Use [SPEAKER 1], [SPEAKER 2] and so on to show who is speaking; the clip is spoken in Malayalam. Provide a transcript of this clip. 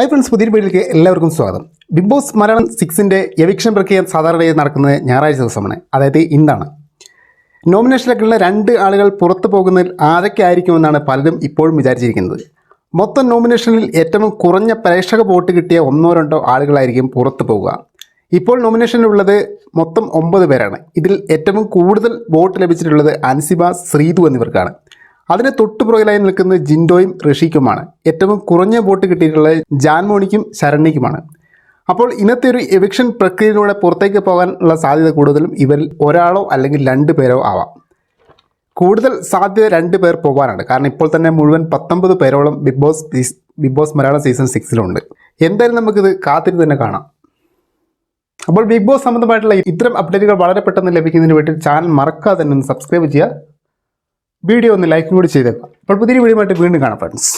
[SPEAKER 1] ഹായ് ഫ്രണ്ട്സ് പുതിയ വീട്ടിലേക്ക് എല്ലാവർക്കും സ്വാഗതം. ബിഗ് ബോസ് മലയാളം സിക്സിന്റെ എവിക്ഷൻ പ്രക്രിയ സാധാരണയായി നടക്കുന്നത് ഞായറാഴ്ച ദിവസമാണ്. അതായത് ഇന്നാണ്. നോമിനേഷനിലേക്കുള്ള രണ്ട് ആളുകൾ പുറത്തു പോകുന്നതിൽ ആരൊക്കെ ആയിരിക്കുമെന്നാണ് പലരും ഇപ്പോഴും വിചാരിച്ചിരിക്കുന്നത്. മൊത്തം നോമിനേഷനിൽ ഏറ്റവും കുറഞ്ഞ പ്രേക്ഷക വോട്ട് കിട്ടിയ ഒന്നോ രണ്ടോ ആളുകളായിരിക്കും പുറത്തു പോകുക. ഇപ്പോൾ നോമിനേഷനിലുള്ളത് മൊത്തം ഒമ്പത് പേരാണ്. ഇതിൽ ഏറ്റവും കൂടുതൽ വോട്ട് ലഭിച്ചിട്ടുള്ളത് അൻസിബ ശ്രീതു എന്നിവർക്കാണ്. അതിന് തൊട്ടുപുറകിലായി നിൽക്കുന്നത് ജിൻഡോയും ഋഷിക്കുമാണ്. ഏറ്റവും കുറഞ്ഞ വോട്ട് കിട്ടിയിട്ടുള്ളത് ജാൻമോണിക്കും ശരണ്യയ്ക്കുമാണ് അപ്പോൾ ഇന്നത്തെ ഒരു എവിക്ഷൻ പ്രക്രിയയിലൂടെ പുറത്തേക്ക് പോകാനുള്ള സാധ്യത കൂടുതലും ഇവരിൽ ഒരാളോ അല്ലെങ്കിൽ രണ്ട് പേരോ ആവാം. കൂടുതൽ സാധ്യത രണ്ട് പേർ പോകാനാണ്. കാരണം ഇപ്പോൾ തന്നെ മുഴുവൻ പത്തൊമ്പത് പേരോളം Bigg Boss Bigg Boss Malayalam season സിക്സിലുണ്ട്. എന്തായാലും നമുക്കിത് കാത്തിരുന്ന് തന്നെ കാണാം. അപ്പോൾ ബിഗ് ബോസ് സംബന്ധമായിട്ടുള്ള ഇത്തരം അപ്ഡേറ്റുകൾ വളരെ പെട്ടെന്ന് ലഭിക്കുന്നതിന് വേണ്ടി ചാനൽ മറക്കാതെ തന്നെ സബ്സ്ക്രൈബ് ചെയ്യുക. വീഡിയോ ഒന്ന് ലൈക്കും കൂടി ചെയ്തേക്കാം അപ്പോൾ പുതിയ വീഡിയോ വീണ്ടും കാണാം ഫ്രണ്ട്സ്